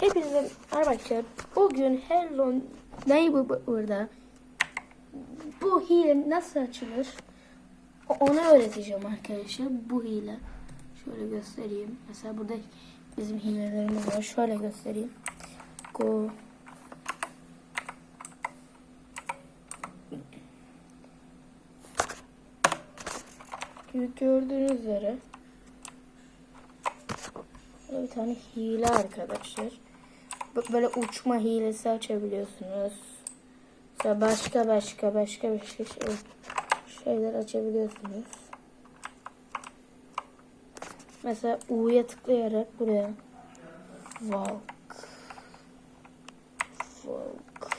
Hepinize arkadaşlar bugün Hello Neighbor'da bu hile nasıl açılır onu öğreteceğim arkadaşlar. Bu hile. Şöyle göstereyim. Mesela burada bizim hilelerimiz var. Şöyle göstereyim. Go. Gördüğünüz üzere bir tane hile arkadaşlar. Böyle uçma hilesi açabiliyorsunuz. Mesela başka başka başka bir şey, şey şeyler açabiliyorsunuz. Mesela U'ya tıklayarak buraya walk walk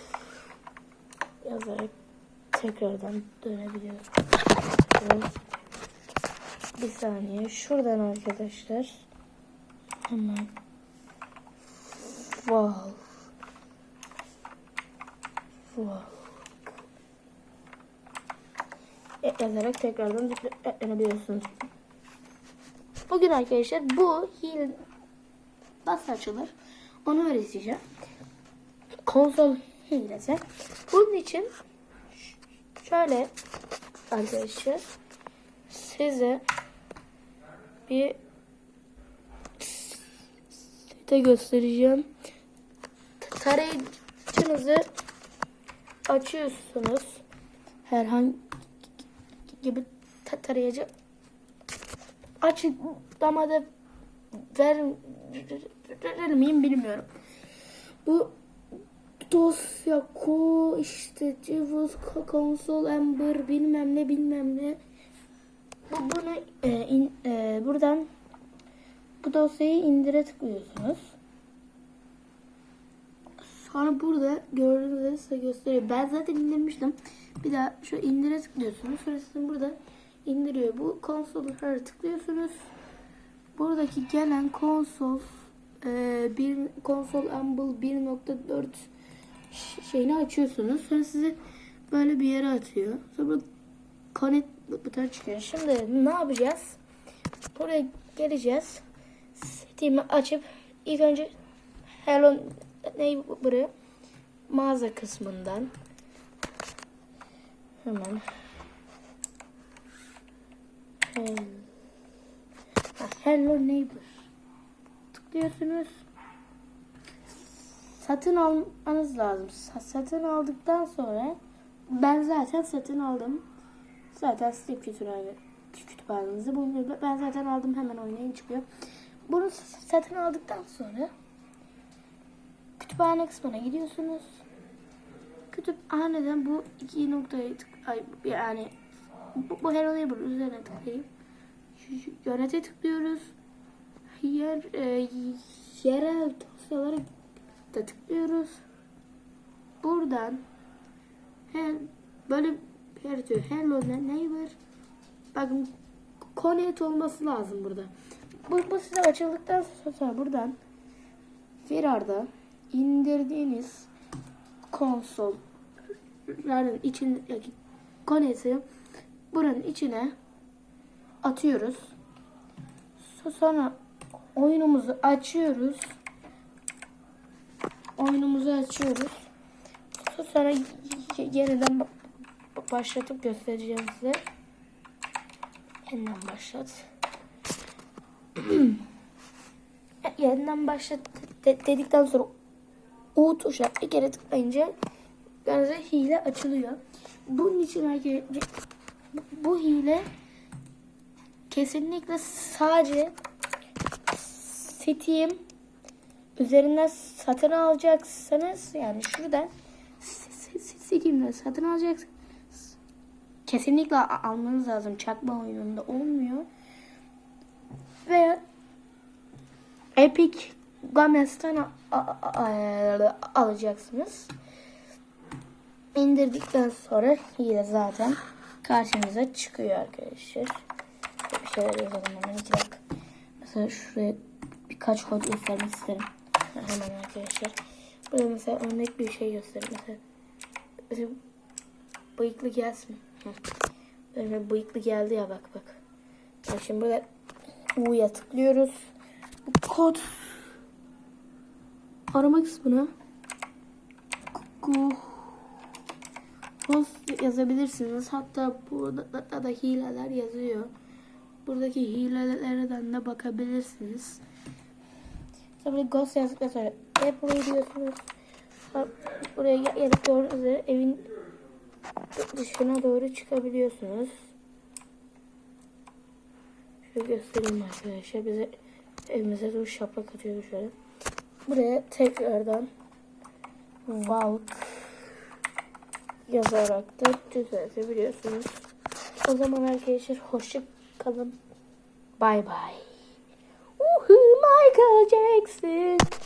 yazarak tekrardan dönebiliyorsunuz. Bir saniye. Şuradan arkadaşlar hemen wow wow e yazarak tekrardan dönebiliyorsunuz. Bugün arkadaşlar bu hile nasıl açılır onu öğreteceğim. Konsol hilesi. Bunun için şöyle arkadaşlar size bir site göstereceğim. Tarayıcınızı açıyorsunuz. Herhangi gibi ta- tarayıcı açıklamada ver verir miyim bilmiyorum. Bu dosya ko işte cıvız ko- konsol ember bilmem ne bilmem ne bu, bunu e, in, e, buradan bu dosyayı indire tıklıyorsunuz. Sonra burada gördüğünüz üzere size gösteriyor. Ben zaten indirmiştim. Bir daha şu indire tıklıyorsunuz. Sonra sizin burada indiriyor. Bu konsollara tıklıyorsunuz. Buradaki gelen konsol e, bir konsol Amble 1.4 ş- şeyini açıyorsunuz. Sonra sizi böyle bir yere atıyor. Sonra connect butonu çıkıyor. Şimdi ne yapacağız? Buraya geleceğiz. Steam'i açıp ilk önce Hello Neighbor'ı mağaza kısmından hemen Hello, Hello Neighbor tıklıyorsunuz. Satın almanız lazım. Sa- Satın aldıktan sonra ben zaten satın aldım. Zaten Steam kütüphane, kütüphanenizde bulunuyor. Ben zaten aldım hemen oynayın çıkıyor. Bunu satın aldıktan sonra kütüphane kısmına gidiyorsunuz. Kütüphaneden bu iki noktayı tık, ay, yani bu, bu Hello Neighbor üzerine tıklayıp yönete tıklıyoruz. Yer, e, yerel dosyalara da tıklıyoruz. Buradan her böyle her diyor hello neighbor bakın connect olması lazım burada. Bu, bu size açıldıktan sonra buradan Firar'da indirdiğiniz konsolların içindeki connect'i buranın içine atıyoruz. So- Sonra oyunumuzu açıyoruz. Oyunumuzu açıyoruz. So- Sonra yeniden ba- ba- başlatıp göstereceğim size. Yeniden başlat. yeniden başlat de- dedikten sonra U tuşa bir kere tıklayınca gibi hile açılıyor. Bunun için arkadaşlar bu, hile kesinlikle sadece Steam üzerinden satın alacaksanız yani şuradan Steam'den satın alacaksınız. Kesinlikle almanız lazım. Çakma oyununda olmuyor. Ve Epic Games'ten alacaksınız. İndirdikten sonra hile zaten karşınıza çıkıyor arkadaşlar. Bir şeyler yazalım hemen iki dakika. Mesela şuraya birkaç kod göstermek isterim. Hemen arkadaşlar. Burada mesela örnek bir şey göstereyim. Mesela, mesela bıyıklı gelsin. Böyle bıyıklı geldi ya bak. Bak şimdi burada U'ya tıklıyoruz. Bu kod arama kısmına Google Post yazabilirsiniz. Hatta burada da, hileler yazıyor. Buradaki hilelerden de bakabilirsiniz. Sonra Ghost yazdıktan sonra Apple'ı diyorsunuz. Buraya gel- gelip gördüğünüz evin dışına doğru çıkabiliyorsunuz. Şöyle göstereyim arkadaşlar. Bize evimize doğru şaplak atıyordu şöyle. Buraya tekrardan Valk yazarak da düzeltebiliyorsunuz. O zaman arkadaşlar hoşça kalın. Bay bay. Michael Jackson.